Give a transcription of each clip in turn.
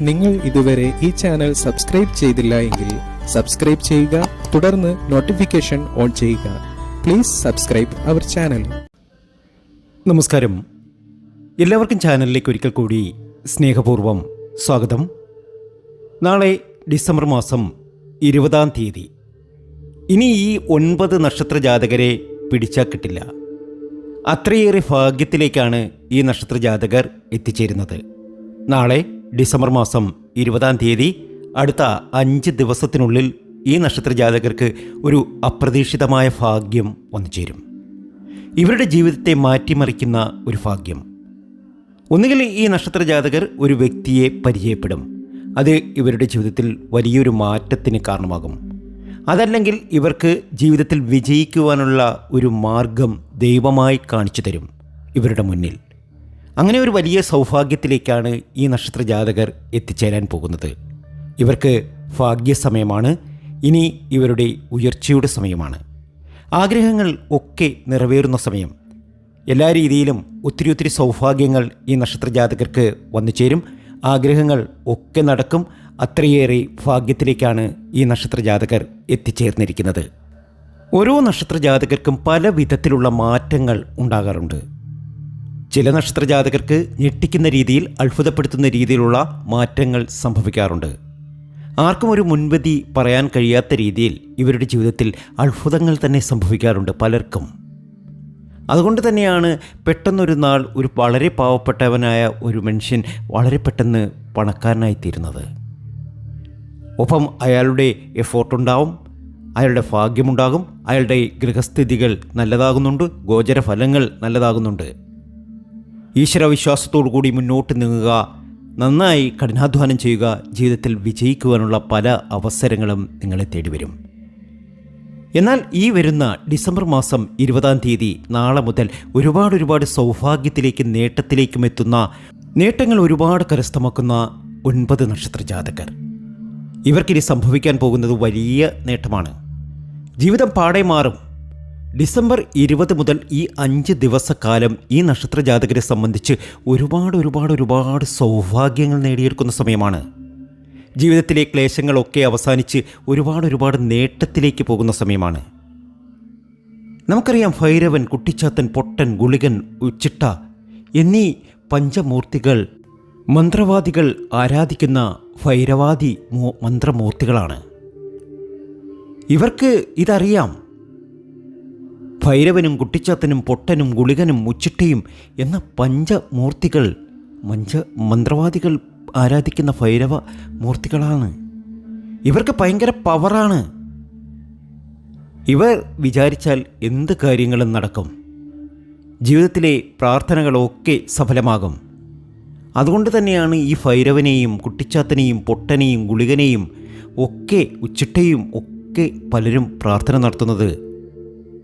നിങ്ങൾ ഇതുവരെ ഈ ചാനൽ സബ്സ്ക്രൈബ് ചെയ്തില്ല എങ്കിൽ സബ്സ്ക്രൈബ് ചെയ്യുക തുടർന്ന് നോട്ടിഫിക്കേഷൻ ഓൺ ചെയ്യുക. പ്ലീസ് സബ്സ്ക്രൈബ് അവർ ചാനൽ നമസ്കാരം. എല്ലാവർക്കും ചാനലിലേക്ക് ഒരിക്കൽ കൂടി സ്നേഹപൂർവം സ്വാഗതം. നാളെ ഡിസംബർ മാസം ഇരുപതാം തീയതി. ഇനി ഈ ഒൻപത് നക്ഷത്ര ജാതകരെ പിടിച്ചാൽ കിട്ടില്ല. അത്രയേറെ ഭാഗ്യത്തിലേക്കാണ് ഈ നക്ഷത്ര ജാതകർ എത്തിച്ചേരുന്നത്. നാളെ ഡിസംബർ മാസം ഇരുപതാം തീയതി അടുത്ത അഞ്ച് ദിവസത്തിനുള്ളിൽ ഈ നക്ഷത്ര ജാതകർക്ക് ഒരു അപ്രതീക്ഷിതമായ ഭാഗ്യം വന്നു ചേരും ഇവരുടെ ജീവിതത്തെ മാറ്റിമറിക്കുന്ന ഒരു ഭാഗ്യം. ഒന്നുകിൽ ഈ നക്ഷത്ര ജാതകർ ഒരു വ്യക്തിയെ പരിചയപ്പെടും. അത് ഇവരുടെ ജീവിതത്തിൽ വലിയൊരു മാറ്റത്തിന് കാരണമാകും. അതല്ലെങ്കിൽ ഇവർക്ക് ജീവിതത്തിൽ വിജയിക്കുവാനുള്ള ഒരു മാർഗം ദൈവമായി കാണിച്ചു തരും ഇവരുടെ മുന്നിൽ. അങ്ങനെ ഒരു വലിയ സൗഭാഗ്യത്തിലേക്കാണ് ഈ നക്ഷത്ര ജാതകർ എത്തിച്ചേരാൻ പോകുന്നത്. ഇവർക്ക് ഭാഗ്യസമയമാണ് ഇനി ഇവരുടെ ഉയർച്ചയുടെ സമയമാണ്. ആഗ്രഹങ്ങൾ ഒക്കെ നിറവേറുന്ന സമയം. എല്ലാ രീതിയിലും ഒത്തിരി ഒത്തിരി സൗഭാഗ്യങ്ങൾ ഈ നക്ഷത്ര ജാതകർക്ക് വന്നു ചേരും ആഗ്രഹങ്ങൾ ഒക്കെ നടക്കും. അത്രയേറെ ഭാഗ്യത്തിലേക്കാണ് ഈ നക്ഷത്ര ജാതകർ എത്തിച്ചേർന്നിരിക്കുന്നത്. ഓരോ നക്ഷത്ര ജാതകർക്കും പല വിധത്തിലുള്ള മാറ്റങ്ങൾ ഉണ്ടാകാറുണ്ട്. ചില നക്ഷത്ര ജാതകർക്ക് ഞെട്ടിക്കുന്ന രീതിയിൽ അത്ഭുതപ്പെടുത്തുന്ന രീതിയിലുള്ള മാറ്റങ്ങൾ സംഭവിക്കാറുണ്ട്. ആർക്കും ഒരു മുൻവിധി പറയാൻ കഴിയാത്ത രീതിയിൽ ഇവരുടെ ജീവിതത്തിൽ അത്ഭുതങ്ങൾ തന്നെ സംഭവിക്കാറുണ്ട് പലർക്കും. അതുകൊണ്ട് തന്നെയാണ് പെട്ടെന്നൊരു നാൾ ഒരു വളരെ പാവപ്പെട്ടവനായ ഒരു മനുഷ്യൻ വളരെ പെട്ടെന്ന് പണക്കാരനായി തീരുന്നത് ഒപ്പം അയാളുടെ എഫോർട്ടുണ്ടാവും അയാളുടെ ഭാഗ്യമുണ്ടാകും അയാളുടെ ഗൃഹസ്ഥിതികൾ നല്ലതാകുന്നുണ്ട് ഗോചരഫലങ്ങൾ നല്ലതാകുന്നുണ്ട്. ഈശ്വരവിശ്വാസത്തോടു കൂടി മുന്നോട്ട് നീങ്ങുക നന്നായി കഠിനാധ്വാനം ചെയ്യുക ജീവിതത്തിൽ വിജയിക്കുവാനുള്ള പല അവസരങ്ങളും നിങ്ങളെ തേടി വരും എന്നാൽ ഈ വരുന്ന ഡിസംബർ മാസം ഇരുപതാം തീയതി നാളെ മുതൽ ഒരുപാട് ഒരുപാട് സൗഭാഗ്യത്തിലേക്കും നേട്ടത്തിലേക്കും എത്തുന്ന നേട്ടങ്ങൾ ഒരുപാട് കരസ്ഥമാക്കുന്ന ഒൻപത് നക്ഷത്ര ജാതകർ ഇവർക്കിനി സംഭവിക്കാൻ പോകുന്നത് വലിയ നേട്ടമാണ്. ജീവിതം പാടെ മാറും. ഡിസംബർ ഇരുപത് മുതൽ ഈ അഞ്ച് ദിവസക്കാലം ഈ നക്ഷത്ര ജാതകരെ സംബന്ധിച്ച് ഒരുപാട് ഒരുപാട് ഒരുപാട് സൗഭാഗ്യങ്ങൾ നേടിയെടുക്കുന്ന സമയമാണ്. ജീവിതത്തിലെ ക്ലേശങ്ങളൊക്കെ അവസാനിച്ച് ഒരുപാട് ഒരുപാട് നേട്ടത്തിലേക്ക് പോകുന്ന സമയമാണ്. നമുക്കറിയാം ഭൈരവൻ കുട്ടിച്ചാത്തൻ പൊട്ടൻ ഗുളികൻ ഉച്ചിട്ട എന്നീ പഞ്ചമൂർത്തികൾ മന്ത്രവാദികൾ ആരാധിക്കുന്ന ഭൈരവാദി മന്ത്രമൂർത്തികളാണ്. ഇവർക്ക് ഇതറിയാം. ഭൈരവനും കുട്ടിച്ചാത്തനും പൊട്ടനും ഗുളികനും മുച്ചിട്ടയും എന്ന പഞ്ചമൂർത്തികൾ മഞ്ച മന്ത്രവാദികൾ ആരാധിക്കുന്ന ഭൈരവ മൂർത്തികളാണ്. ഇവർക്ക് ഭയങ്കര പവറാണ്. ഇവർ വിചാരിച്ചാൽ എന്ത് കാര്യങ്ങളും നടക്കും. ജീവിതത്തിലെ പ്രാർത്ഥനകളൊക്കെ സഫലമാകും. അതുകൊണ്ട് തന്നെയാണ് ഈ ഭൈരവനെയും കുട്ടിച്ചാത്തനെയും പൊട്ടനെയും ഗുളികനെയും ഒക്കെ ഉച്ചിട്ടയും ഒക്കെ പലരും പ്രാർത്ഥന നടത്തുന്നത്.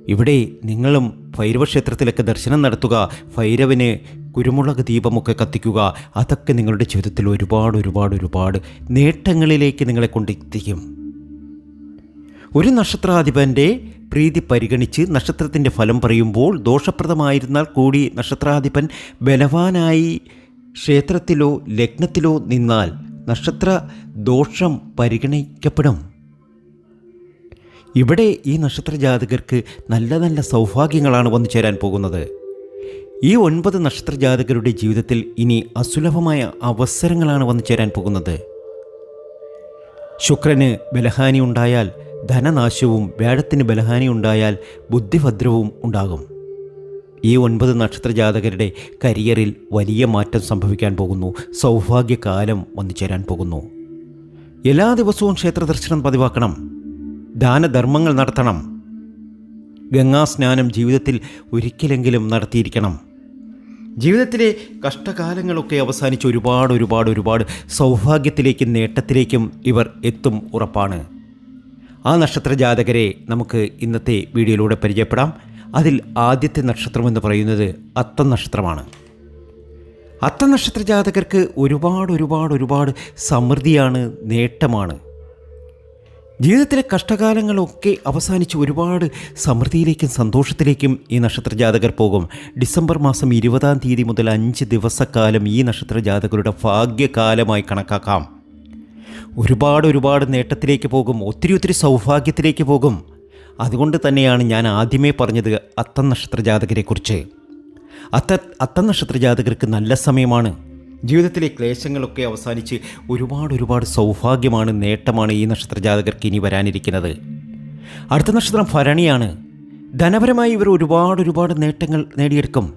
ഇവിടെ നിങ്ങളും ഭൈരവക്ഷേത്രത്തിലൊക്കെ ദർശനം നടത്തുക ഭൈരവന് കുരുമുളക് ദീപമൊക്കെ കത്തിക്കുക അതൊക്കെ നിങ്ങളുടെ ജീവിതത്തിൽ ഒരുപാട് ഒരുപാട് ഒരുപാട് നേട്ടങ്ങളിലേക്ക് നിങ്ങളെ കൊണ്ടെത്തിക്കും. ഒരു നക്ഷത്രാധിപന്റെ പ്രീതി പരിഗണിച്ച് നക്ഷത്രത്തിന്റെ ഫലം പറയുമ്പോൾ ദോഷപ്രദമായിരുന്നാൽ കൂടി നക്ഷത്രാധിപൻ ബലവാനായി ക്ഷേത്രത്തിലോ ലഗ്നത്തിലോ നിന്നാൽ നക്ഷത്ര ദോഷം പരിഗണിക്കപ്പെടും. ഇവിടെ ഈ നക്ഷത്ര ജാതകർക്ക് നല്ല നല്ല സൗഭാഗ്യങ്ങളാണ് വന്നു ചേരാൻ പോകുന്നത്. ഈ ഒൻപത് നക്ഷത്ര ജാതകരുടെ ജീവിതത്തിൽ ഇനി അസുലഭമായ അവസരങ്ങളാണ് വന്നു ചേരാൻ പോകുന്നത്. ശുക്രന് ബലഹാനി ഉണ്ടായാൽ ധനനാശവും വ്യാഴത്തിന് ബലഹാനി ഉണ്ടായാൽ ബുദ്ധിഭദ്രവും ഉണ്ടാകും. ഈ ഒൻപത് നക്ഷത്ര ജാതകരുടെ കരിയറിൽ വലിയ മാറ്റം സംഭവിക്കാൻ പോകുന്നു. സൗഭാഗ്യകാലം വന്നു ചേരാൻ പോകുന്നു. എല്ലാ ദിവസവും ക്ഷേത്ര ദർശനം പതിവാക്കണം. ദാനധർമ്മങ്ങൾ നടത്തണം. ഗംഗാസ്നാനം ജീവിതത്തിൽ ഒരിക്കലെങ്കിലും നടത്തിയിരിക്കണം. ജീവിതത്തിലെ കഷ്ടകാലങ്ങളൊക്കെ അവസാനിച്ച് ഒരുപാട് ഒരുപാട് ഒരുപാട് സൗഭാഗ്യത്തിലേക്കും നേട്ടത്തിലേക്കും ഇവർ എത്തും ഉറപ്പാണ്. ആ നക്ഷത്ര ജാതകരെ നമുക്ക് ഇന്നത്തെ വീഡിയോയിലൂടെ പരിചയപ്പെടാം. അതിൽ ആദ്യത്തെ നക്ഷത്രം എന്ന് പറയുന്നത് അത്തം നക്ഷത്രമാണ് അത്ത നക്ഷത്ര ജാതകർക്ക് ഒരുപാട് ഒരുപാട് ഒരുപാട് സമൃദ്ധിയാണ് നേട്ടമാണ്. ജീവിതത്തിലെ കഷ്ടകാലങ്ങളൊക്കെ അവസാനിച്ച് ഒരുപാട് സമൃദ്ധിയിലേക്കും സന്തോഷത്തിലേക്കും ഈ നക്ഷത്ര ജാതകർ പോകും. ഡിസംബർ മാസം ഇരുപതാം തീയതി മുതൽ അഞ്ച് ദിവസക്കാലം ഈ നക്ഷത്ര ജാതകരുടെ ഭാഗ്യകാലമായി കണക്കാക്കാം. ഒരുപാട് ഒരുപാട് നേട്ടത്തിലേക്ക് പോകും. ഒത്തിരി ഒത്തിരി സൗഭാഗ്യത്തിലേക്ക് പോകും. അതുകൊണ്ട് തന്നെയാണ് ഞാൻ ആദ്യമേ പറഞ്ഞത് അത്തം നക്ഷത്ര ജാതകരെക്കുറിച്ച് അത്ത അത്തം നക്ഷത്ര ജാതകർക്ക് നല്ല സമയമാണ്. ജീവിതത്തിലെ ക്ലേശങ്ങളൊക്കെ അവസാനിച്ച് ഒരുപാട് ഒരുപാട് സൗഭാഗ്യമാണ് നേട്ടമാണ് ഈ നക്ഷത്ര ജാതകർക്ക് ഇനി വരാനിരിക്കുന്നത്. അടുത്ത നക്ഷത്രം ഭരണിയാണ്. ധനപരമായി ഇവർ ഒരുപാട് ഒരുപാട് നേട്ടങ്ങൾ നേടിയെടുക്കും.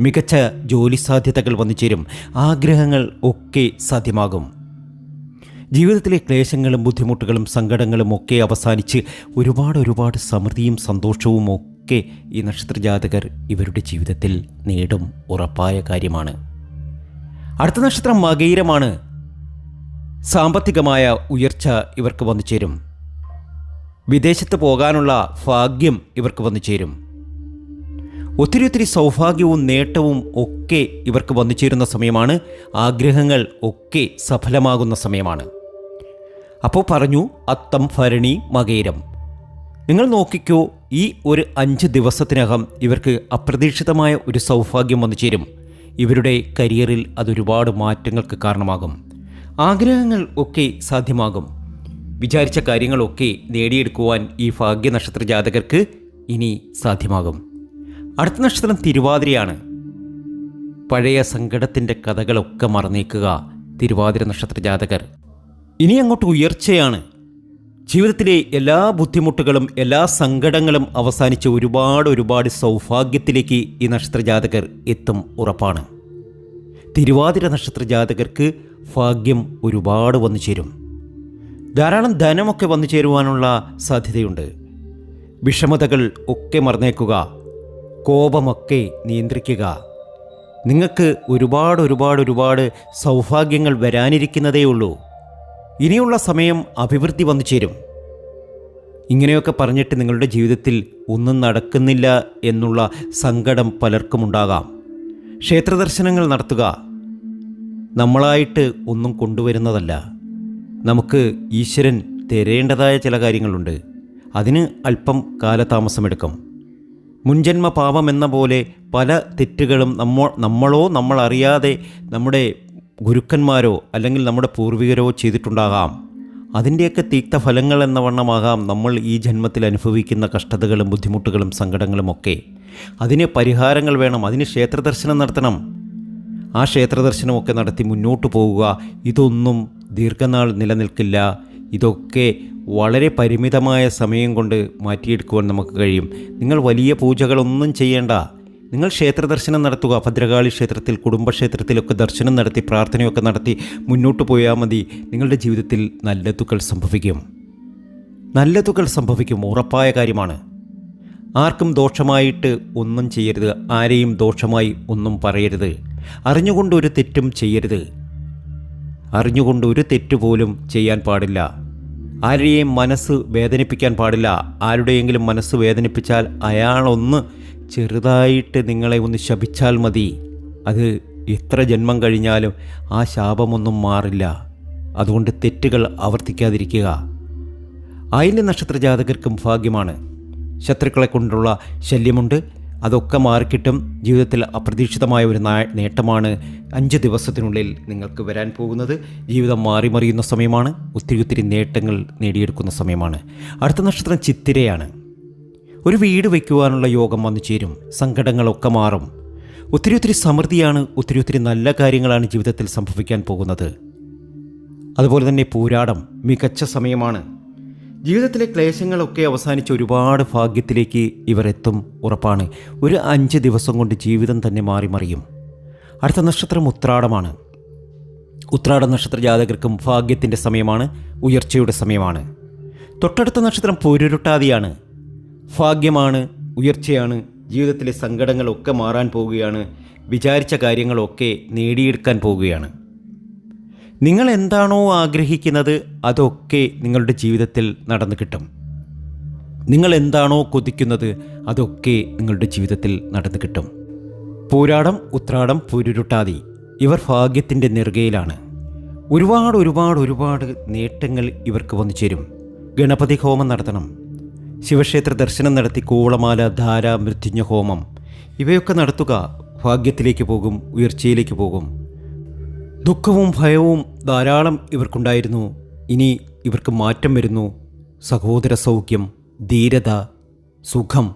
മികച്ച ജോലി സാധ്യതകൾ വന്നു ചേരും ആഗ്രഹങ്ങൾ ഒക്കെ സാധ്യമാകും. ജീവിതത്തിലെ ക്ലേശങ്ങളും ബുദ്ധിമുട്ടുകളും സങ്കടങ്ങളും ഒക്കെ അവസാനിച്ച് ഒരുപാട് ഒരുപാട് സമൃദ്ധിയും സന്തോഷവും ഒക്കെ ഈ നക്ഷത്ര ജാതകർ ഇവരുടെ ജീവിതത്തിൽ നേടും ഉറപ്പായ കാര്യമാണ്. അടുത്ത നക്ഷത്രം മകയിരമാണ്. സാമ്പത്തികമായ ഉയർച്ച ഇവർക്ക് വന്നു ചേരും. വിദേശത്ത് പോകാനുള്ള ഭാഗ്യം ഇവർക്ക് വന്നു ചേരും. ഒത്തിരി ഒത്തിരി സൗഭാഗ്യവും നേട്ടവും ഒക്കെ ഇവർക്ക് വന്നു ചേരുന്ന സമയമാണ്. ആഗ്രഹങ്ങൾ ഒക്കെ സഫലമാകുന്ന സമയമാണ്. അപ്പോൾ പറഞ്ഞു അത്തം ഭരണി മകേരം. നിങ്ങൾ നോക്കിക്കോ ഈ ഒരു അഞ്ച് ദിവസത്തിനകം ഇവർക്ക് അപ്രതീക്ഷിതമായ ഒരു സൗഭാഗ്യം വന്നു ചേരും. ഇവരുടെ കരിയറിൽ അതൊരുപാട് മാറ്റങ്ങൾക്ക് കാരണമാകും. ആഗ്രഹങ്ങൾ ഒക്കെ സാധ്യമാകും. വിചാരിച്ച കാര്യങ്ങളൊക്കെ നേടിയെടുക്കുവാൻ ഈ ഭാഗ്യ നക്ഷത്ര ജാതകർക്ക് ഇനി സാധ്യമാകും. അടുത്ത നക്ഷത്രം തിരുവാതിരയാണ്. പഴയ സങ്കടത്തിന്റെ കഥകളൊക്കെ മറന്നേക്കുക തിരുവാതിര നക്ഷത്ര ജാതകർ ഇനി അങ്ങോട്ട് ഉയർച്ചയാണ്. ജീവിതത്തിലെ എല്ലാ ബുദ്ധിമുട്ടുകളും എല്ലാ സങ്കടങ്ങളും അവസാനിച്ച് ഒരുപാട് ഒരുപാട് സൗഭാഗ്യത്തിലേക്ക് ഈ നക്ഷത്രജാതകർ എത്തും ഉറപ്പാണ്. തിരുവാതിര നക്ഷത്രജാതകർക്ക് ഭാഗ്യം ഒരുപാട് വന്നു ചേരും. ധാരാളം ധനമൊക്കെ വന്നു ചേരുവാനുള്ള സാധ്യതയുണ്ട്. വിഷമതകൾ ഒക്കെ മറന്നേക്കുക കോപമൊക്കെ നിയന്ത്രിക്കുക. നിങ്ങൾക്ക് ഒരുപാട് ഒരുപാട് ഒരുപാട് സൗഭാഗ്യങ്ങൾ വരാനിരിക്കുന്നതേ ഉള്ളൂ ഇനിയുള്ള സമയം അഭിവൃദ്ധി വന്നു ചേരും. ഇങ്ങനെയൊക്കെ പറഞ്ഞിട്ട് നിങ്ങളുടെ ജീവിതത്തിൽ ഒന്നും നടക്കുന്നില്ല എന്നുള്ള സങ്കടം പലർക്കും ഉണ്ടാകാം. ക്ഷേത്രദർശനങ്ങൾ നടത്തുക നമ്മളായിട്ട് ഒന്നും കൊണ്ടുവരുന്നതല്ല. നമുക്ക് ഈശ്വരൻ തരേണ്ടതായ ചില കാര്യങ്ങളുണ്ട്. അതിന് അല്പം കാലതാമസമെടുക്കും. മുൻജന്മ പാപം എന്ന പോലെ പല തെറ്റുകളും നമ്മ നമ്മളോ നമ്മളറിയാതെ നമ്മുടെ ഗുരുക്കന്മാരോ അല്ലെങ്കിൽ നമ്മുടെ പൂർവികരോ ചെയ്തിട്ടുണ്ടാകാം. അതിന്റെയൊക്കെ തീക്ത ഫലങ്ങൾ എന്ന വണ്ണമാകാം നമ്മൾ ഈ ജന്മത്തിൽ അനുഭവിക്കുന്ന കഷ്ടതകളും ബുദ്ധിമുട്ടുകളും സങ്കടങ്ങളും ഒക്കെ. അതിന് പരിഹാരങ്ങൾ വേണം അതിന് ക്ഷേത്രദർശനം നടത്തണം. ആ ക്ഷേത്രദർശനമൊക്കെ നടത്തി മുന്നോട്ട് പോവുക ഇതൊന്നും ദീർഘനാൾ നിലനിൽക്കില്ല. ഇതൊക്കെ വളരെ പരിമിതമായ സമയം കൊണ്ട് മാറ്റിയെടുക്കുവാൻ നമുക്ക് കഴിയും. നിങ്ങൾ വലിയ പൂജകളൊന്നും ചെയ്യേണ്ട. നിങ്ങൾ ക്ഷേത്ര ദർശനം നടത്തുക ഭദ്രകാളി ക്ഷേത്രത്തിൽ കുടുംബക്ഷേത്രത്തിലൊക്കെ ദർശനം നടത്തി പ്രാർത്ഥനയൊക്കെ നടത്തി മുന്നോട്ട് പോയാൽ മതി. നിങ്ങളുടെ ജീവിതത്തിൽ നല്ലതുകൾ സംഭവിക്കും. നല്ലതുകൾ സംഭവിക്കും ഉറപ്പായ കാര്യമാണ്. ആർക്കും ദോഷമായിട്ട് ഒന്നും ചെയ്യരുത്. ആരെയും ദോഷമായി ഒന്നും പറയരുത്. അറിഞ്ഞുകൊണ്ട് ഒരു തെറ്റും ചെയ്യരുത്. അറിഞ്ഞുകൊണ്ട് ഒരു തെറ്റ് പോലും ചെയ്യാൻ പാടില്ല. ആരെയും മനസ്സ് വേദനിപ്പിക്കാൻ പാടില്ല. ആരുടെയെങ്കിലും മനസ്സ് വേദനിപ്പിച്ചാൽ അയാളൊന്ന് ചെറുതായിട്ട് നിങ്ങളെ ഒന്ന് ശപിച്ചാൽ മതി. അത് എത്ര ജന്മം കഴിഞ്ഞാലും ആ ശാപമൊന്നും മാറില്ല. അതുകൊണ്ട് തെറ്റുകൾ ആവർത്തിക്കാതിരിക്കുക. അയന്യ നക്ഷത്ര ജാതകർക്കും ഭാഗ്യമാണ്. ശത്രുക്കളെ കൊണ്ടുള്ള ശല്യമുണ്ട്. അതൊക്കെ മാറിക്കിട്ടും. ജീവിതത്തിൽ അപ്രതീക്ഷിതമായ ഒരു നേട്ടമാണ് അഞ്ച് ദിവസത്തിനുള്ളിൽ നിങ്ങൾക്ക് വരാൻ പോകുന്നത്. ജീവിതം മാറി മറിയുന്ന സമയമാണ്. ഒത്തിരി ഒത്തിരി നേട്ടങ്ങൾ നേടിയെടുക്കുന്ന സമയമാണ്. അടുത്ത നക്ഷത്രം ചിത്തിരയാണ്. ഒരു വീട് വയ്ക്കുവാനുള്ള യോഗം വന്നു ചേരും. സങ്കടങ്ങളൊക്കെ മാറും. ഒത്തിരി ഒത്തിരി സമൃദ്ധിയാണ് ഒത്തിരി ഒത്തിരി നല്ല കാര്യങ്ങളാണ് ജീവിതത്തിൽ സംഭവിക്കാൻ പോകുന്നത്. അതുപോലെ തന്നെ പൂരാടം മികച്ച സമയമാണ്. ജീവിതത്തിലെ ക്ലേശങ്ങളൊക്കെ അവസാനിച്ച് ഒരുപാട് ഭാഗ്യത്തിലേക്ക് ഇവർ എത്തും ഉറപ്പാണ്. ഒരു അഞ്ച് ദിവസം കൊണ്ട് ജീവിതം തന്നെ മാറി മറിയും. അടുത്ത നക്ഷത്രം ഉത്രാടമാണ്. ഉത്രാട നക്ഷത്ര ജാതകർക്കും ഭാഗ്യത്തിന്റെ സമയമാണ് ഉയർച്ചയുടെ സമയമാണ്. തൊട്ടടുത്ത നക്ഷത്രം പൊരുരുട്ടാതിയാണ്. ഭാഗ്യമാണ് ഉയർച്ചയാണ് ജീവിതത്തിലെ സങ്കടങ്ങളൊക്കെ മാറാൻ പോവുകയാണ് വിചാരിച്ച കാര്യങ്ങളൊക്കെ നേടിയെടുക്കാൻ പോവുകയാണ് നിങ്ങൾ എന്താണോ ആഗ്രഹിക്കുന്നത് അതൊക്കെ നിങ്ങളുടെ ജീവിതത്തിൽ നടന്നു കിട്ടും. നിങ്ങൾ എന്താണോ കൊതിക്കുന്നത് അതൊക്കെ നിങ്ങളുടെ ജീവിതത്തിൽ നടന്നു കിട്ടും. പൂരാടം ഉത്രാടം പൊരുരുട്ടാതി ഇവർ ഭാഗ്യത്തിന്റെ നെറുകയിലാണ്. ഒരുപാട് ഒരുപാട് ഒരുപാട് നേട്ടങ്ങൾ ഇവർക്ക് വന്നു ചേരും. ഗണപതി ഹോമം നടത്തണം. ശിവക്ഷേത്ര ദർശനം നടത്തി കൂവളമാല ധാര മൃത്യുഞ്ഞ ഹോമം. ഇവയൊക്കെ നടത്തുക ഭാഗ്യത്തിലേക്ക് പോകും ഉയർച്ചയിലേക്ക് പോകും. ദുഃഖവും ഭയവും ധാരാളം ഇവർക്കുണ്ടായിരുന്നു. ഇനി ഇവർക്ക് മാറ്റം വരുന്നു. സഹോദര സൗഖ്യം ധീരത സുഖം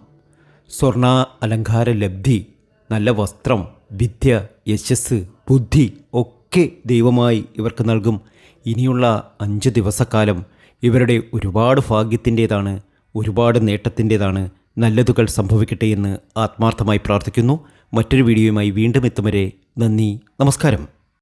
സ്വർണ അലങ്കാര ലബ്ധി നല്ല വസ്ത്രം വിദ്യ യശസ് ബുദ്ധി ഒക്കെ ദൈവമായി ഇവർക്ക് നൽകും. ഇനിയുള്ള അഞ്ച് ദിവസക്കാലം ഇവരുടെ ഒരുപാട് ഭാഗ്യത്തിന്റേതാണ്. ഒരുപാട് നേട്ടത്തിന്റേതാണ് നല്ലതുകൾ സംഭവിക്കട്ടെ എന്ന് ആത്മാർത്ഥമായി പ്രാർത്ഥിക്കുന്നു. മറ്റൊരു വീഡിയോയുമായി വീണ്ടും എത്തും വരെ നന്ദി നമസ്കാരം.